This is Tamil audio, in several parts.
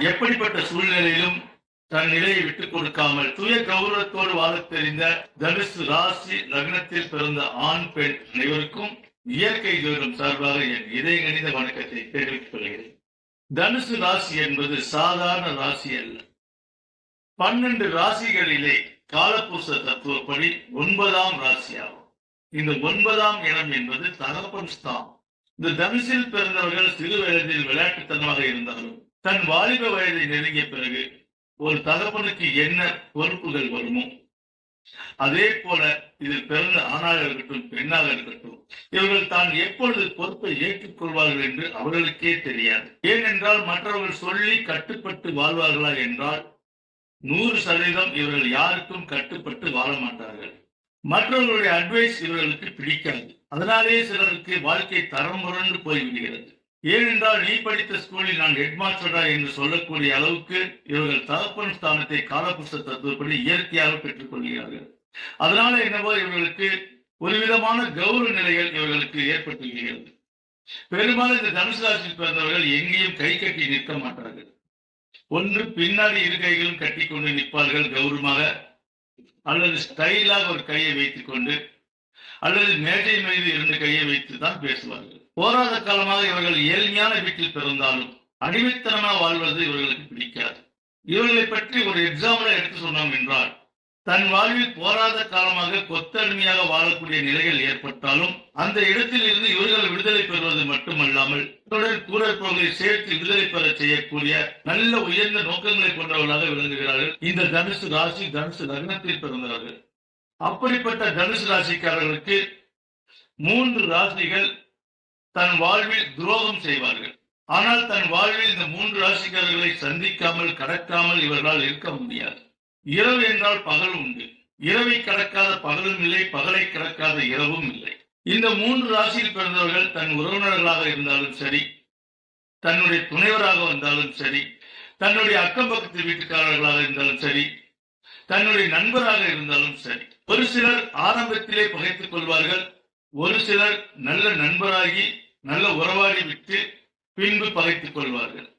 எப்படிப்பட்ட சூழ்நிலையிலும் தன் நிலையை விட்டுக் கொடுக்காமல் சுய கௌரவத்தோடு வாழ தெரிந்த தனுசு ராசி லக்னத்தில் பிறந்த ஆண் பெண் அனைவருக்கும் இயற்கை ஜோதிடம் சார்பாக என் இதய கணித வணக்கத்தை தெரிவித்துக் கொள்கிறேன். தனுசு ராசி என்பது சாதாரண ராசி அல்ல. பன்னெண்டு ராசிகளிலே காலபுருஷ தத்துவப்படி ஒன்பதாம் ராசியாகும். இந்த ஒன்பதாம் இடம் என்பது தகப்பன் ஸ்தானம். இந்த தனுசில் பிறந்தவர்கள் சிறு வயதில் விளையாட்டுத்தனமாக இருந்தாலும் தன் வாலிப வயதை நெருங்கிய பிறகு ஒரு தகப்பனுக்கு என்ன பொறுப்புகள் வருமோ? அதே போல இதில் பிறந்த ஆணாக இருக்கட்டும் பெண்ணாக இருக்கட்டும் இவர்கள் தான் எப்பொழுது பொறுப்பை ஏற்றுக்கொள்வார்கள் என்று அவர்களுக்கே தெரியாது. ஏனென்றால் மற்றவர்கள் சொல்லி கட்டுப்பட்டு வாழ்வார்களா என்றால் நூறு சதவீதம் இவர்கள் யாருக்கும் கட்டுப்பட்டு வாழ மாட்டார்கள். மற்றவர்களுடைய அட்வைஸ் இவர்களுக்கு பிடிக்காது. அதனாலே சிலருக்கு வாழ்க்கை தரம் முரண்டு போய்விடுகிறது. ஏனென்றால் நீ படித்த ஸ்கூலில் நான் ஹெட்மாஸ்டரா என்று சொல்லக்கூடிய அளவுக்கு இவர்கள் தகப்பன் ஸ்தானத்தை காலபுருஷ தத்துவப்படி இயற்கையாக பெற்றுக் கொள்கிறார்கள். அதனால என்னவோ இவர்களுக்கு ஒரு விதமான கௌரவ நிலைகள் இவர்களுக்கு ஏற்பட்டுகிறது பெரும்பாலும் இந்த தனுசு ராசியில் பிறந்தவர்கள் எங்கேயும் கை கட்டி நிற்க மாட்டார்கள். ஒன்று பின்னாடி இரு கைகளும் கட்டி கொண்டு நிற்பார்கள் கௌரவமாக அல்லது ஸ்டைலாக ஒரு கையை வைத்துக் கொண்டு அல்லது மேஜை மீது இரண்டு கையை வைத்து தான் பேசுவார்கள். போராத காலமாக இவர்கள் ஏழ்மையான வீட்டில் பிறந்தாலும் அடிமைத்தனமாக வாழ்வது இவர்களுக்கு பிடிக்காது. இவர்களை பற்றி ஒரு எக்ஸாம்பிளை எடுத்து சொன்னோம் என்றால் தன் வாழ்வில் போராத காலமாக கொத்தடிமையாக வாழக்கூடிய நிலைகள் ஏற்பட்டாலும் அந்த இடத்தில் இருந்து இவர்கள் விடுதலை பெறுவது மட்டுமல்லாமல் இவருடன் கூறப்பவர்களை சேர்த்து விடுதலை பெற செய்யக்கூடிய நல்ல உயர்ந்த நோக்கங்களை கொண்டவர்களாக விளங்குகிறார்கள். இந்த தனுசு ராசி தனுசு லக்னத்தில் பிறந்தார்கள் அப்படிப்பட்ட தனுசு ராசிக்காரர்களுக்கு மூன்று ராசிகள் தன் வாழ்வில் துரோகம் செய்வார்கள். ஆனால் தன் வாழ்வில் இந்த மூன்று ராசிக்காரர்களை சந்திக்காமல் கடக்காமல் இவர்களால் இருக்க முடியாது. இரவு என்றால் பகல் உண்டு. இரவை கடக்காத பகலும் இல்லை பகலை கடக்காத இரவும் இல்லை. இந்த மூன்று ராசியில் பிறந்தவர்கள் தன் உறவினர்களாக இருந்தாலும் சரி தன்னுடைய துணைவராக வந்தாலும் சரி தன்னுடைய அக்கம் பக்கத்து வீட்டுக்காரர்களாக இருந்தாலும் சரி தன்னுடைய நண்பராக இருந்தாலும் சரி ஒரு சிலர் ஆரம்பத்திலே பகைத்துக் கொள்வார்கள் ஒரு சிலர் நல்ல நண்பராகி நல்ல உறவாடி விட்டு பின்பு பகைத்துக் கொள்வார்கள்.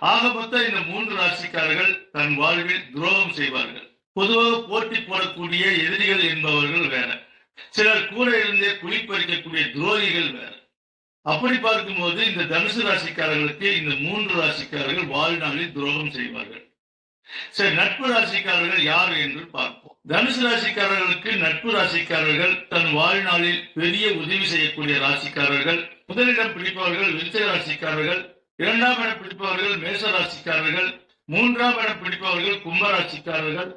ஆக மொத்தம் இந்த மூன்று ராசிக்காரர்கள் தன் வாழ்வில் துரோகம் செய்வார்கள். பொதுவாக போட்டி போடக்கூடிய எதிரிகள் என்பவர்கள் வேற. சிலர் கூட இருந்தே குளிப்பறிக்கக்கூடிய துரோகிகள் வேற. அப்படி பார்க்கும்போது இந்த தனுசு ராசிக்காரர்களுக்கு இந்த மூன்று ராசிக்காரர்கள் வாழ்நாளில் துரோகம் செய்வார்கள். சரி நட்பு ராசிக்காரர்கள் யார் என்று பார்ப்போம். தனுசு ராசிக்காரர்களுக்கு நட்பு ராசிக்காரர்கள் தன் வாழ்நாளில் பெரிய உதவி செய்யக்கூடிய ராசிக்காரர்கள் முதலிடம் பிடிப்பவர்கள் விருச்சக ராசிக்காரர்கள் இரண்டாம் இடம் பிடிப்பவர்கள் மேச ராசிக்காரர்கள் மூன்றாம் இடம் பிடிப்பவர்கள் கும்ப ராசிக்காரர்கள்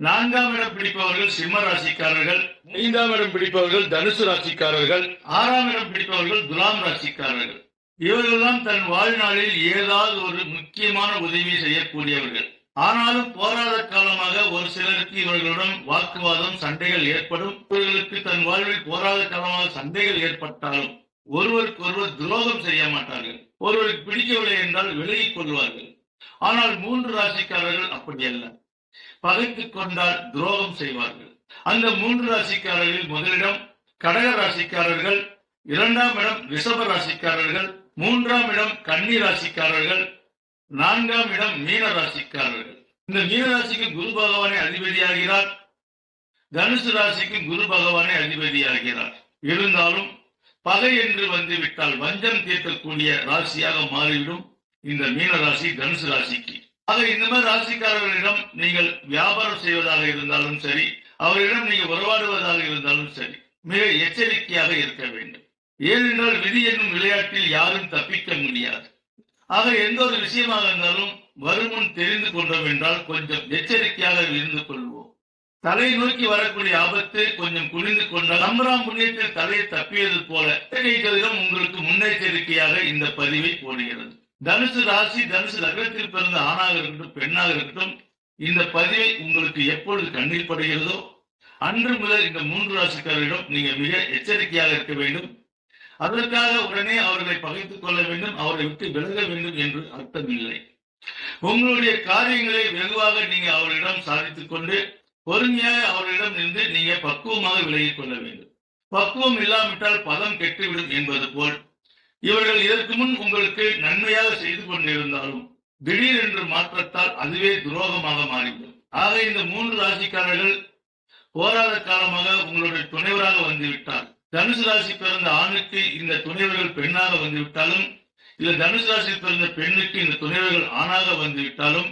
நான்காம் இடம் பிடிப்பவர்கள் சிம்ம ராசிக்காரர்கள் ஐந்தாம் இடம் பிடிப்பவர்கள் தனுசு ராசிக்காரர்கள் ஆறாம் இடம் பிடிப்பவர்கள் துலாம் ராசிக்காரர்கள். இவர்களெல்லாம் தன் வாழ்நாளில் ஏதாவது ஒரு முக்கியமான உதவி செய்யக்கூடியவர்கள். ஆனாலும் போராத காலமாக ஒரு சிலருக்கு இவர்களுடன் வாக்குவாதம் சண்டைகள் ஏற்படும். இவர்களுக்கு தன் வாழ்வில் போராத காலமாக சண்டைகள் ஏற்பட்டாலும் ஒருவருக்கு ஒருவர் துரோகம் செய்ய மாட்டார்கள். ஒருவருக்கு பிடிக்கவில்லை என்றால் விலகிக் கொள்வார்கள். ஆனால் மூன்று ராசிக்காரர்கள் அப்படி அல்ல பகைத்துக் கொண்டால் துரோகம் செய்வார்கள். அந்த மூன்று ராசிக்காரர்களில் முதலிடம் கடக ராசிக்காரர்கள் இரண்டாம் இடம் ரிஷப ராசிக்காரர்கள் மூன்றாம் இடம் கன்னி ராசிக்காரர்கள் நான்காம் இடம் மீன ராசிக்காரர்கள் இந்த மீன ராசிக்கு குரு பகவானை அதிபதியாகிறார். தனுசு ராசிக்கு குரு பகவானை அதிபதியாகிறார். இருந்தாலும் பகை என்று வந்து விட்டால் வஞ்சம் தீர்க்கக்கூடிய ராசியாக மாறிவிடும் இந்த மீன ராசி தனுசு ராசிக்கு. ஆக இந்த மாதிரி ராசிக்காரர்களிடம் நீங்கள் வியாபாரம் செய்வதாக இருந்தாலும் சரி அவரிடம் நீங்கள் உறவாடுவதாக இருந்தாலும் சரி மிக எச்சரிக்கையாக இருக்க வேண்டும். ஏனென்றால் விதி என்னும் விளையாட்டில் யாரும் தப்பிக்க முடியாது. ஆக எந்த ஒரு விஷயமாக இருந்தாலும் வருமுன் தெரிந்து கொண்டோம் என்றால் கொஞ்சம் எச்சரிக்கையாக இருந்து கொள்வோம். தலை நோக்கி வரக்கூடிய ஆபத்து கொஞ்சம் குளிர்ந்து கொண்டால் நம்பராம் புண்ணியத்தில் தலையை தப்பியது போல எச்சரிக்கைகளிடம் உங்களுக்கு முன்னெச்சரிக்கையாக இந்த பதிவை போடுகிறது. தனுசு ராசி தனுசு லக்னத்தில் பிறந்த ஆணாக இருக்கட்டும் பெண்ணாக இருக்கட்டும் இந்த பதிவை உங்களுக்கு எப்பொழுது கண்ணில் படுகிறதோ அன்று முதல் இந்த மூன்று ராசிக்காரரிடம் நீங்க மிக எச்சரிக்கையாக இருக்க வேண்டும். அதற்காக உடனே அவர்களை பகைத்துக் கொள்ள வேண்டும் அவரை விட்டு விலக வேண்டும் என்று அர்த்தம் இல்லை உங்களுடைய காரியங்களை வெகுவாக நீங்க அவரிடம் சாதித்துக் கொண்டு பொறுமையாக அவரிடம் நின்று நீங்க பக்குவமாக விலகிக் கொள்ள வேண்டும். பக்குவம் இல்லாவிட்டால் பதம் கெட்டுவிடும் என்பது போல். இவர்கள் இதற்கு முன் உங்களுக்கு நன்மையாக செய்து கொண்டிருந்தாலும் திடீரென்று மாற்றத்தால் அதுவே துரோகமாக மாறிவிடும். ஆக இந்த மூன்று ராசிக்காரர்கள் போராத காலமாக உங்களுடைய துணைவராக வந்துவிட்டார் தனுசு ராசி பிறந்த ஆணுக்கு இந்த துணைவர்கள் பெண்ணாக வந்துவிட்டாலும் இல்ல தனுசு ராசி பிறந்த பெண்ணுக்கு இந்த துணைவர்கள் ஆணாக வந்துவிட்டாலும்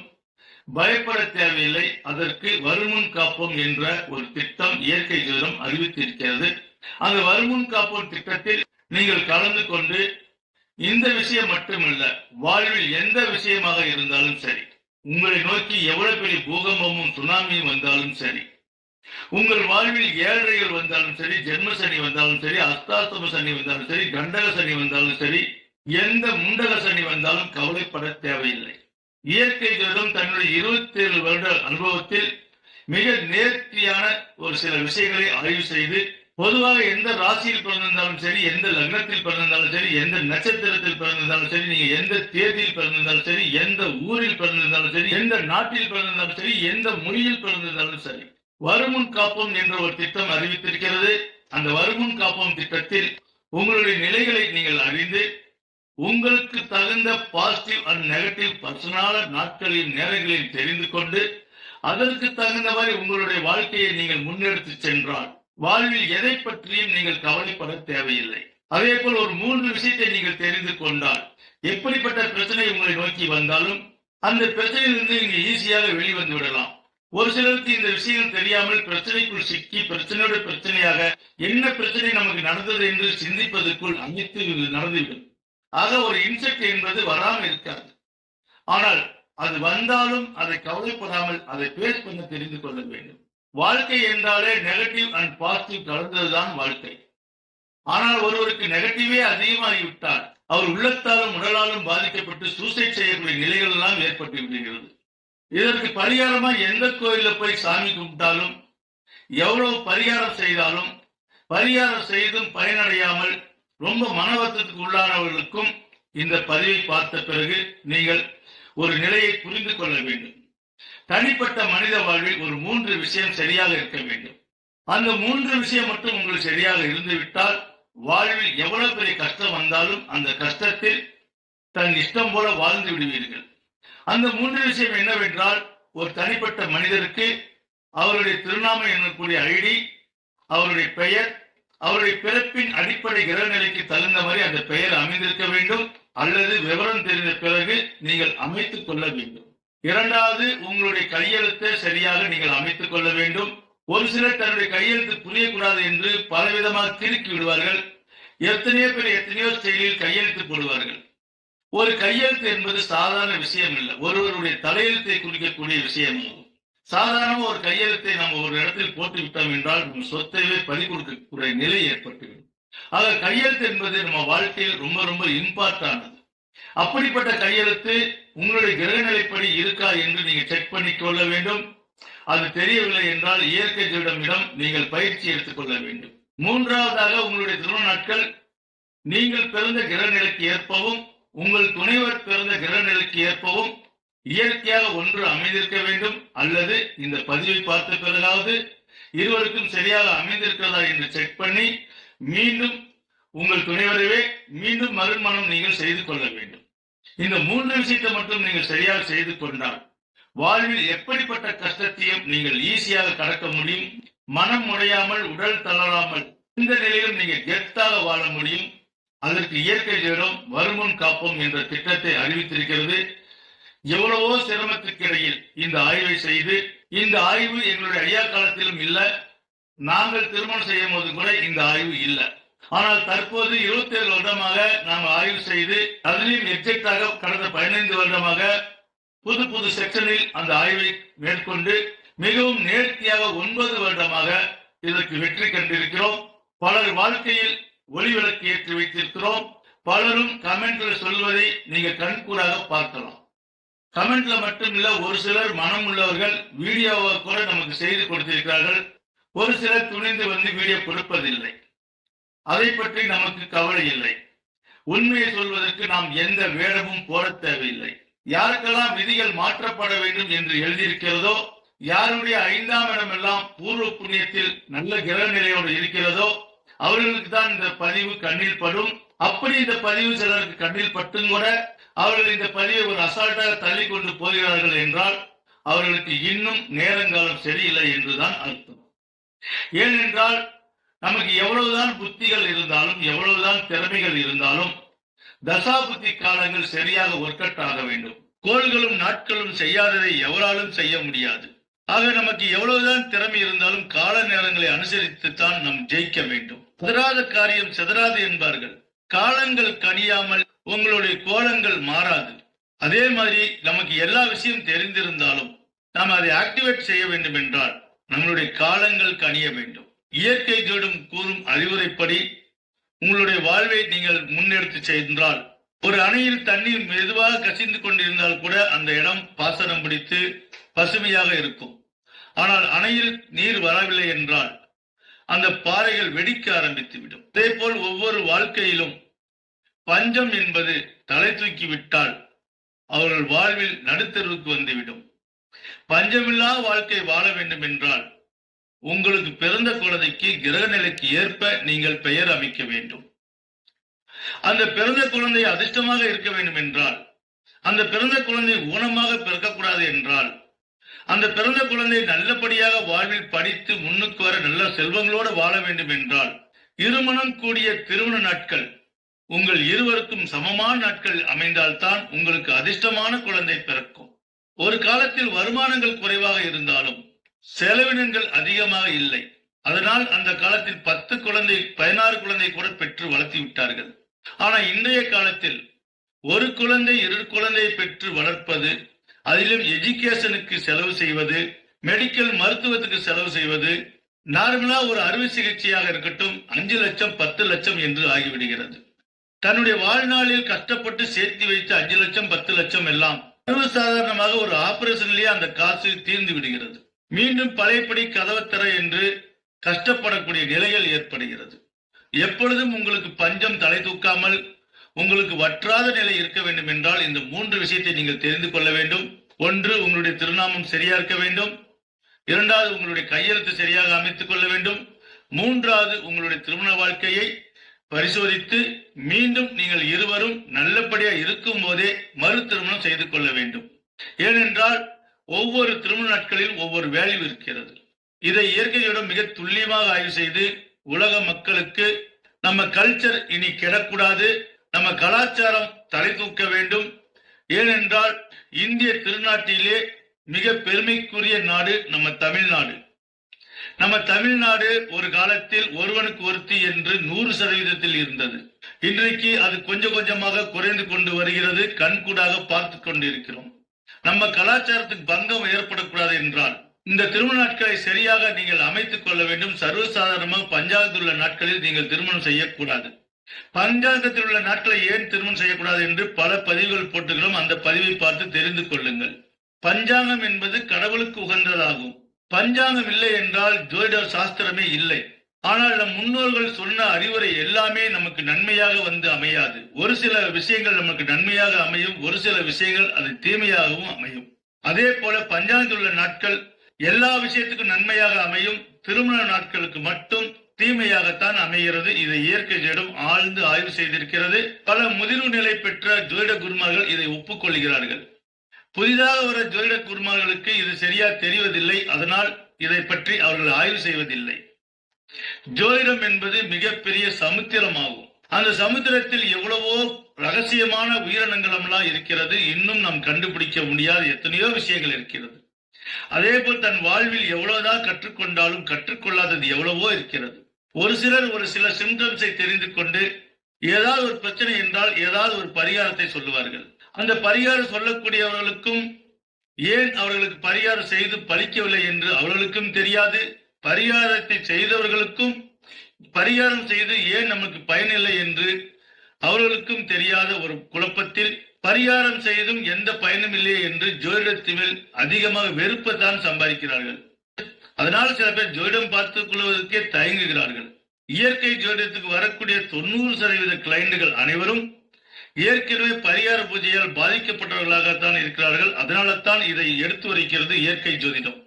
பயப்பட தேவையில்லை. அதற்கு வருமுன் காப்போம் என்ற ஒரு திட்டம் இயற்கை ஜோதிடம் அறிவித்திருக்கிறது. அந்த வருமுன் காப்போம் திட்டத்தில் நீங்கள் கலந்து கொண்டு இந்த விஷயம் மட்டுமல்ல வாழ்வில் எந்த விஷயமாக இருந்தாலும் சரி உங்களை நோக்கி எவ்வளவு பெரிய பூகம்பமும் சுனாமியும் வந்தாலும் சரி உங்கள் வாழ்வில் ஏழைகள் வந்தாலும் சரி ஜென்ம சனி வந்தாலும் சரி அஸ்தாஸ்தம சனி வந்தாலும் சரி கண்டக சனி வந்தாலும் சரி எந்த முண்டக சனி வந்தாலும் கவலைப்பட தேவையில்லை. இயற்கை ஜோதம் தன்னுடைய இருபத்தி ஏழு வருட அனுபவத்தில் மிக நேர்த்தியான ஒரு சில விஷயங்களை ஆய்வு செய்து பொதுவாக எந்த ராசியில் பிறந்திருந்தாலும் சரி எந்த லக்னத்தில் பிறந்திருந்தாலும் சரி எந்த நட்சத்திரத்தில் பிறந்திருந்தாலும் சரி நீங்க எந்த தேதியில் பிறந்திருந்தாலும் சரி எந்த ஊரில் பிறந்திருந்தாலும் சரி எந்த நாட்டில் பிறந்திருந்தாலும் சரி எந்த மொழியில் பிறந்திருந்தாலும் சரி வருமுன் காப்போம் என்ற ஒரு திட்டம் அறிவித்திருக்கிறது. அந்த வருமுன் காப்போம் திட்டத்தில் உங்களுடைய நிலைகளை நீங்கள் அறிந்து உங்களுக்கு தகுந்த பாசிட்டிவ் அண்ட் நெகட்டிவ் பர்சனால நாட்களின் நேரங்களையும் தெரிந்து கொண்டு அதற்கு தகுந்தவாறு உங்களுடைய வாழ்க்கையை நீங்கள் முன்னெடுத்து சென்றால் வாழ்வில் எதை பற்றியும் நீங்கள் கவலைப்பட தேவையில்லை. அதே போல் ஒரு மூன்று விஷயத்தை நீங்கள் தெரிந்து கொண்டால் எப்படிப்பட்ட பிரச்சனை உங்களை நோக்கி வந்தாலும் அந்த பிரச்சனையிலிருந்து நீங்கள் ஈஸியாக வெளிவந்து விடலாம். ஒரு சிலருக்கு இந்த விஷயம் தெரியாமல் பிரச்சனைக்குள் சிக்கி பிரச்சனையோட பிரச்சனையாக என்ன பிரச்சனை நமக்கு நடந்தது என்று சிந்திப்பதற்குள் அமைத்து நடந்துவிடும். ஆக ஒரு இன்செக்ட் என்பது வராமல் இருக்காது. ஆனால் அது வந்தாலும் அதை கவலைப்படாமல் அதை பேஸ் பண்ண தெரிந்து கொள்ள வேண்டும். வாழ்க்கை என்றாலே நெகட்டிவ் அண்ட் பாசிட்டிவ் கலந்ததுதான் வாழ்க்கை. ஆனால் ஒருவருக்கு நெகட்டிவே அதிகமாகிவிட்டால் அவர் உள்ளத்தாலும் உடலாலும் பாதிக்கப்பட்டு சூசைட் செய்யக்கூடிய நிலைகள் எல்லாம் ஏற்பட்டு விடுகிறது. இதற்கு பரிகாரமா எந்த கோயில போய் சாமி கும்பிட்டாலும் எவ்வளவு பரிகாரம் செய்தாலும் பரிகாரம் செய்தும் பயனடையாமல் ரொம்ப மனவத்தத்துக்கு உள்ளானவர்களுக்கும் இந்த பதிவை பார்த்த பிறகு நீங்கள் ஒரு நிலையை புரிந்து கொள்ள வேண்டும். தனிப்பட்ட மனித வாழ்வில் ஒரு மூன்று விஷயம் சரியாக இருக்க வேண்டும். அந்த மூன்று விஷயம் மட்டும் உங்களுக்கு சரியாக இருந்துவிட்டால் வாழ்வில் எவ்வளவு பெரிய கஷ்டம் வந்தாலும் அந்த கஷ்டத்தில் தன் இஷ்டம் போல வாழ்ந்து விடுவீர்கள். அந்த மூன்று விஷயம் என்னவென்றால் ஒரு தனிப்பட்ட மனிதருக்கு அவருடைய திருநாமம் எனக்கூடிய ஐடி அவருடைய பெயர் அவருடைய பிறப்பின் அடிப்படை கிரகநிலைக்கு தகுந்த மாதிரி அந்த பெயர் அமைந்திருக்க வேண்டும் அல்லது விவரம் தெரிந்த பிறகு நீங்கள் அமைத்துக் கொள்ள வேண்டும். இரண்டாவது உங்களுடைய கையெழுத்தை சரியாக நீங்கள் அமைத்துக் கொள்ள வேண்டும். ஒரு சிலர் தன்னுடைய கையெழுத்து புரியக்கூடாது என்று பலவிதமாக திருக்கி விடுவார்கள். எத்தனையோ பேர் எத்தனையோ செயலில் கையெழுத்து போடுவார்கள். ஒரு கையெழுத்து என்பது சாதாரண விஷயம் இல்லை. ஒருவருடைய தலையெழுத்தை குறிக்கக்கூடிய விஷயம் சாதாரணமாக சாதாரண ஒரு கையெழுத்தை நம்ம ஒரு இடத்தில் போட்டு விட்டோம் என்றால் நம்ம சொத்தையே பறி கொடுக்கக்கூடிய நிலை ஏற்பட்டுவிடும். ஆக கையெழுத்து என்பது நம்ம வாழ்க்கையில் ரொம்ப ரொம்ப இம்பார்ட்டானது அப்படிப்பட்ட கையெழுத்து உங்களுடைய கிரகநிலைப்படி இருக்கா என்று நீங்க செக் பண்ணி கொள்ள வேண்டும். அது தெரியவில்லை என்றால் இயற்கை ஜோதிடமிடம் நீங்கள் பயிற்சி எடுத்துக்கொள்ள வேண்டும். மூன்றாவதாக உங்களுடைய திருமண நாட்கள் நீங்கள் பிறந்த கிரகநிலைக்கு ஏற்பவும் உங்கள் துணைவர் பிறந்த கிரகநிலைக்கு ஏற்பவும் இயற்கையாக ஒன்று அமைந்திருக்க வேண்டும் அல்லது இந்த பதிவை பார்த்த பிறகாவது இருவருக்கும் சரியாக அமைந்திருக்கிறதா என்று செக் பண்ணி மீண்டும் உங்கள் துணைவரவே மீண்டும் மறுமணம் நீங்கள் செய்து கொள்ள வேண்டும். இந்த மூன்று விஷயத்தை மட்டும் நீங்கள் சரியாக செய்து கொண்டால் வாழ்வில் எப்படிப்பட்ட கஷ்டத்தையும் நீங்கள் ஈஸியாக கடக்க முடியும் மனம் உடையாமல் உடல் தளராமல் இந்த நிலையிலும் நீங்கள் கெத்தாக வாழ முடியும். அதற்கு இயற்கை ஜோதிடம் வருமுன் காப்போம் என்ற திட்டத்தை அறிவித்திருக்கிறது. எவ்வளவோ சிரமத்திற்கிடையில் இந்த ஆய்வை செய்து இந்த ஆய்வு எங்களுடைய ஐயா காலத்திலும் இல்லை. நாங்கள் திருமணம் செய்யும் போது கூட இந்த ஆய்வு இல்லை. ஆனால் தற்போது இருபத்தி ஏழு வருடமாக நாம் ஆய்வு செய்து அதிலும் எக்ஸாக்டாக கடந்த பதினைந்து வருடமாக புது புது செக்ஷனில் அந்த ஆய்வை மேற்கொண்டு மிகவும் நேர்த்தியாக ஒன்பது வருடமாக இதற்கு வெற்றி கண்டிருக்கிறோம். பலர் வாழ்க்கையில் ஒளி விளக்கு ஏற்றி வைத்திருக்கிறோம். பலரும் கமெண்ட்ல சொல்வதை நீங்க கண்கூடாக பார்க்கலாம். கமெண்ட்ல மட்டும் இல்ல ஒரு சிலர் மனம் உள்ளவர்கள் வீடியோவை கூட நமக்கு செய்து கொடுத்திருக்கிறார்கள். ஒரு சிலர் துணிந்து வந்து வீடியோ கொடுப்பதில்லை. அதை பற்றி நமக்கு கவலை இல்லை. உண்மையை சொல்வதற்கு நாம் எந்த வேடமும் போட தேவையில்லை. யாருக்கெல்லாம் விதிகள் மாற்றப்பட வேண்டும் என்று எழுதியிருக்கிறதோ யாருடைய ஐந்தாம் இடமெல்லாம் பூர்வ புண்ணியத்தில் நல்ல கிரக நிலையோடு இருக்கிறதோ அவர்களுக்கு தான் இந்த பதிவு கண்ணில் படும். அப்படி இந்த பதிவு சிலருக்கு கண்ணில் பட்டும் கூட அவர்கள் இந்த பதிவை ஒரு அசால்ட்டாக தள்ளி கொண்டு போகிறார்கள் என்றால் அவர்களுக்கு இன்னும் நேரங்காலம் சரியில்லை என்றுதான் அர்த்தம். ஏனென்றால் நமக்கு எவ்வளவுதான் புத்திகள் இருந்தாலும் எவ்வளவுதான் திறமைகள் இருந்தாலும் தசாபுத்தி காலங்கள் சரியாக ஒர்க்கட் ஆக வேண்டும். கோள்களும் நாட்களும் செய்யாததை எவராலும் செய்ய முடியாது. ஆக நமக்கு எவ்வளவுதான் திறமை இருந்தாலும் கால நேரங்களை அனுசரித்துத்தான் நாம் ஜெயிக்க வேண்டும். சிதறாத காரியம் சிதறாது என்பார்கள். காலங்கள் கனியாமல் உங்களுடைய கோலங்கள் மாறாது. அதே மாதிரி நமக்கு எல்லா விஷயம் தெரிந்திருந்தாலும் நாம் அதை ஆக்டிவேட் செய்ய வேண்டும் என்றால் நம்மளுடைய காலங்கள் கனிய வேண்டும். இயற்கை ஜோடும் கூறும் அறிவுரைப்படி உங்களுடைய வாழ்வை நீங்கள் முன்னெடுத்து சென்றால் ஒரு அணையில் தண்ணீர் மெதுவாக கசிந்து கொண்டிருந்தால் கூட அந்த இடம் பாசனம் பிடித்து பசுமையாக இருக்கும். ஆனால் அணையில் நீர் வரவில்லை என்றால் அந்த பாறைகள் வெடிக்க ஆரம்பித்து விடும் அதே போல் ஒவ்வொரு வாழ்க்கையிலும் பஞ்சம் என்பது தலை தூக்கி விட்டால் அவர்கள் வாழ்வில் நடுத்தருவுக்கு வந்துவிடும். பஞ்சமில்லா வாழ்க்கை வாழ வேண்டும் என்றால் உங்களுக்கு பிறந்த குழந்தைக்கு கிரக நிலைக்கு ஏற்ப நீங்கள் பெயர் அமைக்க வேண்டும். அந்த பிறந்த குழந்தை அதிர்ஷ்டமாக இருக்க வேண்டும் என்றால் அந்த பிறந்த குழந்தை ஊனமாக பிறக்கக்கூடாது என்றால் அந்த பிறந்த குழந்தை நல்லபடியாக வாழ்வில் படித்து முன்னுக்கு வர நல்ல செல்வங்களோடு வாழ வேண்டும் என்றால் இருமணம் கூடிய திருமண நாட்கள் உங்கள் இருவருக்கும் சமமான நாட்கள் அமைந்தால்தான் உங்களுக்கு அதிர்ஷ்டமான குழந்தை பிறக்கும். ஒரு காலத்தில் வருமானங்கள் குறைவாக இருந்தாலும் செலவினங்கள் அதிகமாக இல்லை. அதனால் அந்த காலத்தில் பத்து குழந்தை பதினாறு குழந்தை கூட பெற்று வளர்த்தி விட்டார்கள். ஆனா இன்றைய காலத்தில் ஒரு குழந்தை இரு குழந்தையை பெற்று வளர்ப்பது அதிலும் எஜுகேஷனுக்கு செலவு செய்வது மெடிக்கல் மருத்துவத்துக்கு செலவு செய்வது நார்மலா ஒரு அறுவை சிகிச்சையாக இருக்கட்டும் அஞ்சு லட்சம் பத்து லட்சம் என்று ஆகிவிடுகிறது. தன்னுடைய வாழ்நாளில் கஷ்டப்பட்டு சேர்த்து வைத்த அஞ்சு லட்சம் பத்து லட்சம் எல்லாம் சர்வசாதாரணமாக ஒரு ஆபரேஷன்லயே அந்த காசு தீர்ந்து விடுகிறது. மீண்டும் பழையபடி கதவை தர என்று கஷ்டப்படக்கூடிய நிலைகள் ஏற்படுகிறது. எப்பொழுதும் உங்களுக்கு பஞ்சம் தலை தூக்காமல் உங்களுக்கு வற்றாத நிலை இருக்க வேண்டும் என்றால் இந்த மூன்று விஷயத்தை நீங்கள் தெரிந்து கொள்ள வேண்டும். ஒன்று உங்களுடைய திருநாமம் சரியா இருக்க வேண்டும். இரண்டாவது உங்களுடைய கையெழுத்து சரியாக அமைத்துக் கொள்ள வேண்டும். மூன்றாவது உங்களுடைய திருமண வாழ்க்கையை பரிசோதித்து மீண்டும் நீங்கள் இருவரும் நல்லபடியா இருக்கும் போதே மறு திருமணம் செய்து கொள்ள வேண்டும். ஏனென்றால் ஒவ்வொரு திருமண நாட்களில் ஒவ்வொரு வேல்யூ இருக்கிறது. இதை இயற்கையுடன் மிக துல்லியமாக ஆய்வு செய்து உலக மக்களுக்கு நம்ம கல்ச்சர் இனி கெடக்கூடாது. நம்ம கலாச்சாரம் தலை தூக்க வேண்டும். ஏனென்றால் இந்திய திருநாட்டிலே மிக பெருமைக்குரிய நாடு நம்ம தமிழ்நாடு. நம்ம தமிழ்நாடு ஒரு காலத்தில் ஒருவனுக்கு ஒருத்தி என்று நூறு சதவீதத்தில் இருந்தது. இன்றைக்கு அது கொஞ்சம் கொஞ்சமாக குறைந்து கொண்டு வருகிறது கண்கூடாக பார்த்து கொண்டிருக்கிறோம். நம்ம கலாச்சாரத்துக்கு பங்கம் ஏற்படக்கூடாது என்றால் இந்த திருமண நாட்களை சரியாக நீங்கள் அமைத்துக் கொள்ள வேண்டும். சர்வசாதாரணமாக பஞ்சாயத்து உள்ள நாட்களில் நீங்கள் திருமணம் செய்யக்கூடாது. பஞ்சாங்கத்தில் உள்ள நாட்களை ஏன் திருமணம் செய்யக்கூடாது என்று பல பதிவுகள் போட்டுகளும் அந்த பதிவை பார்த்து தெரிந்து கொள்ளுங்கள். பஞ்சாங்கம் என்பது கடவுளுக்கு உகந்ததாகும். பஞ்சாங்கம் இல்லை என்றால் ஜோதிட சாஸ்திரமே இல்லை. ஆனால் நம் முன்னோர்கள் சொன்ன அறிவுரை எல்லாமே நமக்கு நன்மையாக வந்து அமையாது. ஒரு சில விஷயங்கள் நமக்கு நன்மையாக அமையும் ஒரு சில விஷயங்கள் அது தீமையாகவும் அமையும். அதே போல பஞ்சாங்கத்தில் உள்ள நாட்கள் எல்லா விஷயத்துக்கும் நன்மையாக அமையும். திருமண நாட்களுக்கு மட்டும் தீமையாகத்தான் அமைகிறது. இதை இயற்கை ஜடம் ஆழ்ந்து ஆய்வு செய்திருக்கிறது. பல முதிர்வு நிலை பெற்ற ஜோதிட குருமார்கள் இதை ஒப்புக்கொள்கிறார்கள். புதிதாக வர ஜோதிட குருமார்களுக்கு இது சரியா தெரிவதில்லை. அதனால் இதை பற்றி அவர்கள் ஆய்வு செய்வதில்லை. ஜோதிடம் என்பது மிகப்பெரிய சமுத்திரமாகும். அந்த சமுத்திரத்தில் எவ்வளவோ ரகசியமான உயிரினங்கள் எல்லாம் இருக்கிறது. இன்னும் நாம் கண்டுபிடிக்க முடியாத எத்தனையோ விஷயங்கள் இருக்கிறது. அதே போல் தன் வாழ்வில் எவ்வளவுதான் கற்றுக்கொண்டாலும் கற்றுக்கொள்ளாதது எவ்வளவோ இருக்கிறது. ஒரு சிலர் ஒரு சில சிம்டம்ஸை தெரிந்து கொண்டு ஏதாவது ஒரு பிரச்சனை என்றால் ஏதாவது ஒரு பரிகாரத்தை சொல்லுவார்கள். அந்த பரிகாரம் சொல்லக்கூடியவர்களுக்கும் ஏன் அவர்களுக்கு பரிகாரம் செய்து பலிக்கவில்லை என்று அவர்களுக்கும் தெரியாது. பரிகாரத்தை செய்தவர்களுக்கும் பரிகாரம் செய்து ஏன் நமக்கு பயனில்லை என்று அவர்களுக்கும் தெரியாத ஒரு குழப்பத்தில் பரிகாரம் செய்தும் எந்த பயனும் இல்லை என்று ஜோதிடத்தில் அதிகமாக வெறுப்பை தான் சம்பாதிக்கிறார்கள். அதனால சில பேர் ஜோதிடம் பார்த்துக் கொள்வதற்கே தயங்குகிறார்கள். இயற்கை ஜோதிடத்துக்கு வரக்கூடிய தொண்ணூறு சதவீத கிளைண்டுகள் அனைவரும் ஏற்கனவே பரிகார பூஜையால் பாதிக்கப்பட்டவர்களாகத்தான் இருக்கிறார்கள். அதனால தான் இதை எடுத்து வரைக்கிறது இயற்கை ஜோதிடம்.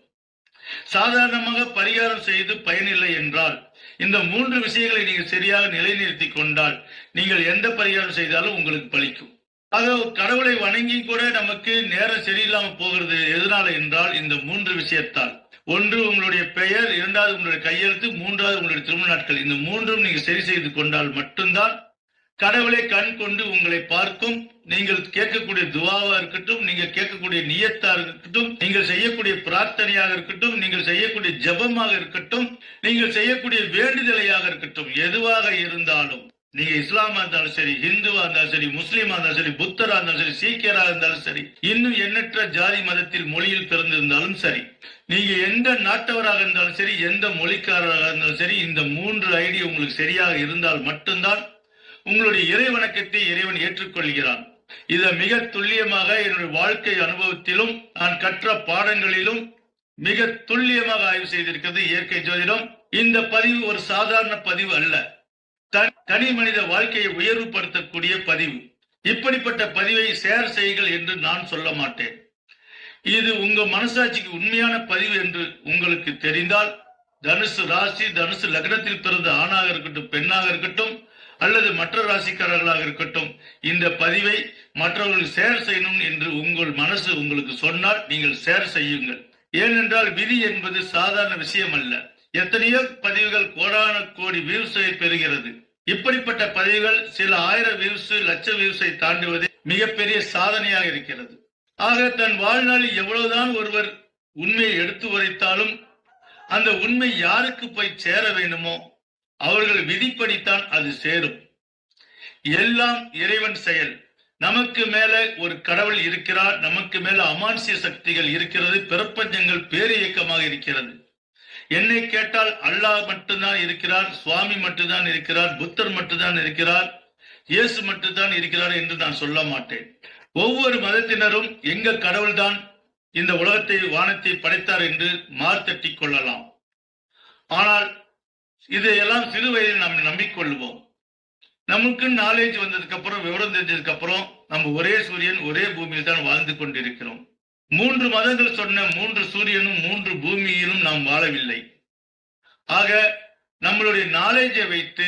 சாதாரணமாக பரிகாரம் செய்து பயனில்லை என்றால் இந்த மூன்று விஷயங்களை நீங்கள் சரியாக நிலைநிறுத்தி கொண்டால் நீங்கள் எந்த பரிகாரம் செய்தாலும் உங்களுக்கு பலிக்கும் ஆக கடவுளை வணங்கி கூட நமக்கு நேரம் சரியில்லாமல் போகிறது. எதனால என்றால் இந்த மூன்று விஷயத்தால். ஒன்று உங்களுடைய பெயர் இரண்டாவது உங்களுடைய கையெழுத்து மூன்றாவது உங்களுடைய திருமண நாட்கள். இந்த மூன்றும் நீங்க சரி செய்து கொண்டால் மட்டும்தான் கடவுளை கண் கொண்டு உங்களை பார்க்கும். நீங்கள் கேட்கக்கூடிய துவாவா இருக்கட்டும் நீங்க கேட்கக்கூடிய நியத்தா இருக்கட்டும் நீங்கள் செய்யக்கூடிய பிரார்த்தனையாக இருக்கட்டும் நீங்கள் செய்யக்கூடிய ஜெபமாக இருக்கட்டும் நீங்கள் செய்யக்கூடிய வேண்டுதலையாக இருக்கட்டும் எதுவாக இருந்தாலும் நீங்க இஸ்லாமா இருந்தாலும் சரி ஹிந்துவா இருந்தாலும் சரி முஸ்லீமா இருந்தாலும் சரி புத்தரா இருந்தாலும் சரி சீக்கியரா இருந்தாலும் சரி இன்னும் எண்ணற்ற ஜாதி மதத்தில் மொழியில் பிறந்திருந்தாலும் சரி நீங்க எந்த நாட்டவராக இருந்தாலும் சரி எந்த மொழிக்காரராக இருந்தாலும் சரி இந்த மூன்று ஐடி உங்களுக்கு சரியாக இருந்தால் மட்டும்தான் உங்களுடைய இறை வணக்கத்தை இறைவன் ஏற்றுக்கொள்கிறான். இதை மிக துல்லியமாக என்னுடைய வாழ்க்கை அனுபவத்திலும் நான் கற்ற பாடங்களிலும் மிக துல்லியமாக ஆய்வு செய்திருக்கிறது இயற்கை ஜோதிடம். இந்த பதிவு ஒரு சாதாரண பதிவு அல்ல. தனி மனித வாழ்க்கையை உயர்வுபடுத்தக்கூடிய பதிவு. இப்படிப்பட்ட பதிவை ஷேர் செய்கள் என்று நான் சொல்ல மாட்டேன். இது உங்க மனசாட்சிக்கு உண்மையான பதிவு என்று உங்களுக்கு தெரிந்தால் தனுசு ராசி தனுசு லக்னத்தில் பிறந்த ஆணாக இருக்கட்டும் பெண்ணாக இருக்கட்டும் அல்லது மற்ற ராசிக்காரர்களாக இருக்கட்டும் இந்த பதிவை மற்றவர்கள் ஷேர் செய்யணும் என்று உங்கள் மனசு உங்களுக்கு சொன்னால் நீங்கள் ஷேர் செய்யுங்கள். ஏனென்றால் விதி என்பது சாதாரண விஷயம் அல்ல. எத்தனையோ பதிவுகள் கோடான கோடி வியூஸை பெறுகிறது. இப்படிப்பட்ட பதிவுகள் சில ஆயிரம் வியூஸ் லட்ச வியூஸை தாண்டுவது மிகப்பெரிய சாதனையாக இருக்கிறது. ஆக தன் வாழ்நாளில் எவ்வளவுதான் ஒருவர் உண்மையை எடுத்து உரைத்தாலும் அந்த உண்மை யாருக்கு போய் சேர வேண்டுமோ அவர்கள் விதிப்படித்தான் அது சேரும். எல்லாம் இறைவன் செயல். நமக்கு மேல ஒரு கடவுள் இருக்கிறார் நமக்கு மேல அமானுஷ்ய சக்திகள் இருக்கிறது பிரபஞ்சங்கள் பேரியக்கமாக இருக்கிறது. என்னை கேட்டால் அல்லாஹ் மட்டும்தான் இருக்கிறார் சுவாமி மட்டும்தான் இருக்கிறார் புத்தர் மட்டும்தான் இருக்கிறார் இயேசு மட்டும்தான் இருக்கிறார் என்று நான் சொல்ல மாட்டேன். ஒவ்வொரு மதத்தினரும் எங்க கடவுள்தான் இந்த உலகத்தை வானத்தை படைத்தார் என்று மார்த்தட்டி கொள்ளலாம். ஆனால் இதையெல்லாம் சிறு வயதில் நாம் நம்பிக்கொள்வோம். நமக்கு நாலேஜ் வந்ததுக்கு அப்புறம் விவரம் தெரிஞ்சதுக்கு அப்புறம் நம்ம ஒரே சூரியன் ஒரே பூமியில் தான் வாழ்ந்து கொண்டிருக்கிறோம். மூன்று மதங்கள் சொன்ன மூன்று சூரியனும் மூன்று பூமியிலும் நாம் வாழவில்லை. ஆக நம்மளுடைய நாலேஜை வைத்து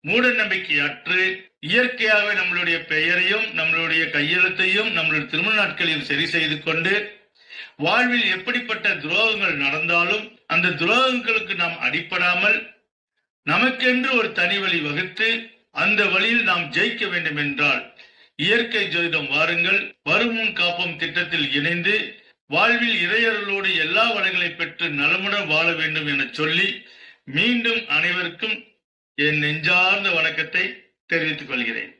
மூட நம்பிக்கை அற்று இயற்கையாகவே நம்மளுடைய பெயரையும் நம்மளுடைய கையெழுத்தையும் நம்மளுடைய திருமண நாட்களையும் சரி செய்து கொண்டு வாழ்வில் எப்படிப்பட்ட துரோகங்கள் நடந்தாலும் அந்த துரோகங்களுக்கு நாம் அடிப்படாமல் நமக்கென்று ஒரு தனி வழி வகுத்து அந்த வழியில் நாம் ஜெயிக்க வேண்டும் என்றால் இயற்கை ஜோதிடம் வாருங்கள். வருமுன் காப்போம் திட்டத்தில் இணைந்து வாழ்வில் இறையர்களோடு எல்லா வளங்களை பெற்று நலமுடன் வாழ வேண்டும் என சொல்லி மீண்டும் அனைவருக்கும் என் நெஞ்சார்ந்த வணக்கத்தை தெரிவித்துக் கொள்கிறேன்.